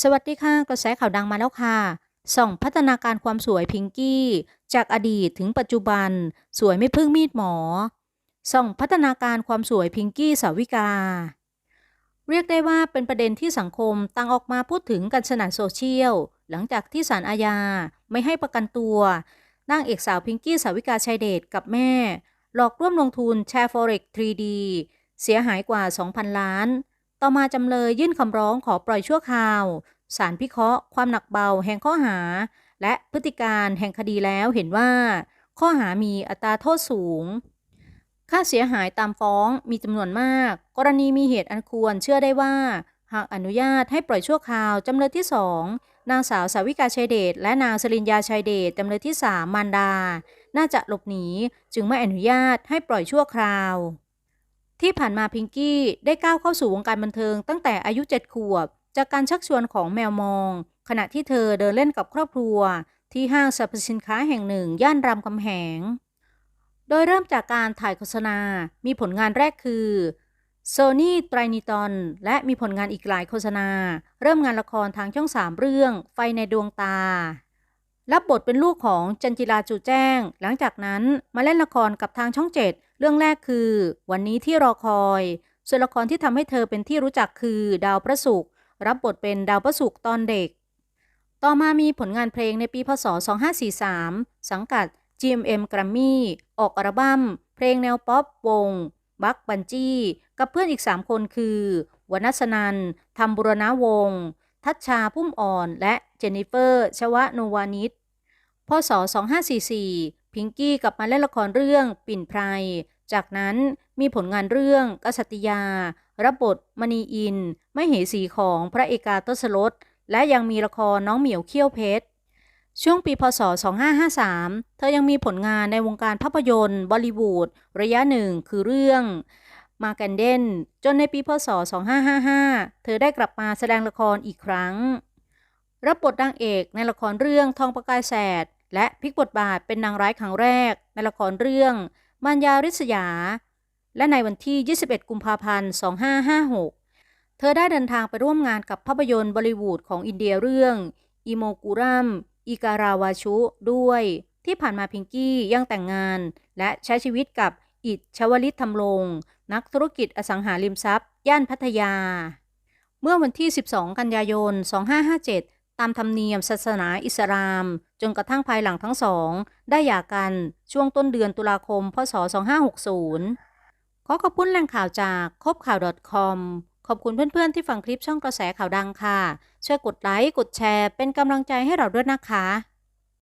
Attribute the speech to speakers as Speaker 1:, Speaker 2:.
Speaker 1: สวัสดีค่ะกระแสข่าวดังมาแล้วค่ะส่องพัฒนาการความสวยพิงกี้ จากอดีตถึงปัจจุบัน สวยไม่พึ่งมีดหมอส่องพัฒนาการความสวยพิงกี้สาวิกา เรียกได้ว่าเป็นประเด็นที่สังคมต่างออกมาพูดถึงกันสนั่นโซเชียล หลังจากที่ศาลอาญาไม่ให้ประกันตัวนางเอกสาวพิงกี้สาวิกาชัยเดชกับแม่ หลอกร่วมลงทุนแชร์ Forex 3D เสียหายกว่า 2,000 ล้าน ต่อมาจำเลยยื่นคำร้องขอปล่อยชั่วคราวศาลพิเคราะห์ความหนักเบาแห่งข้อหา และพฤติการแห่งคดีแล้วเห็นว่า ข้อหามีอัตราโทษสูง ค่าเสียหายตามฟ้องมีจำนวนมาก กรณีมีเหตุอันควรเชื่อได้ว่า หากอนุญาตให้ปล่อยชั่วคราวจำเลยที่สองนางสาวสาวิกาชัยเดชและนางสริญญาชัยเดชจำเลยที่สามมารดา น่าจะหลบหนีจึงไม่อนุญาตให้ปล่อยชั่วคราว ที่ผ่านมาพิงกี้ได้ก้าวเข้าสู่วงการบันเทิงตั้งแต่อายุ7ขวบ จากการชักชวนของแมวมอง ขณะที่เธอเดินเล่นกับครอบครัว ที่ห้างสรรพสินค้าแห่งหนึ่ง ย่านรามคำแหง โดยเริ่มจากการถ่ายโฆษณา มีผลงานแรกคือ Sony t r i n i t o n และมีผลงานอีกหลายโฆษณา เริ่มงานละครทางช่องสามเรื่อง ไฟในดวงตา รับบทเป็นลูกของจันจิราจูแจ้ง หลังจากนั้นมาเล่นละครกับทางช่องเจ็ดเรื่องแรกคือ วันนี้ที่รอคอย ส่วนละครที่ทำให้เธอเป็นที่รู้จักคือดาวพระศุกร์รับบทเป็นดาวพระศุกร์ตอนเด็ก ต่อมามีผลงานเพลงในปีพศ 2543 สังกัด GMM Grammy ออกอัลบั้มเพลงแนวป๊อปวง บักบันจี้ กับเพื่อนอีก 3 คนคือวนัสนันธรรมบุรณวงศ์ ทัชชาพุ่มอ่อนและเจนนิเฟอร์ ชวะโนวานิชพศ 2544 พิงกี้กลับมาเล่นละครเรื่องปิ่นไพร จากนั้นมีผลงานเรื่องกษัตริยา รับบทมณีอิน ไม่เหสีของพระเอกาทศรถและยังมีละครน้องเหมียวเขี้ยวเพชร ช่วงปีพศ 2553 เธอยังมีผลงานในวงการภาพยนตร์บอลิวูดระยะหนึ่งคือเรื่อง มาแกนเดนจนในปีพศ 2555 เธอได้กลับมาแสดงละครอีกครั้ง รับบทนางเอกในละครเรื่องทองประกายแสด และพลิกบทบาทเป็นนางร้ายครั้งแรก ในละครเรื่องมารยาริษยา และในวันที่ 21 กุมภาพันธ์ 2556 เธอได้เดินทางไปร่วมงานกับภาพยนตร์บอลิวูดของอินเดียเรื่องอิโมกุรัมอิการาวาชุด้วย ที่ผ่านมาพิงกี้ยังแต่งงาน และใช้ชีวิตกับอิชวลิตทำลง นักธุรกิจอสังหาริมทรัพย์ ย่านพัทยา เมื่อวันที่ 12 กันยายน 2557 ตามธรรมเนียมศาสนาอิสลาม จนกระทั่งภายหลังทั้งสอง ได้หย่ากันช่วงต้นเดือนตุลาคม พศ 2560 ขอขอบคุณแหล่งข่าวจากคบข่าว .com ขอบคุณเพื่อนๆที่ฟังคลิปช่องกระแสข่าวดังค่ะ ช่วยกดไลค์ กดแชร์ เป็นกำลังใจให้เราด้วยนะคะ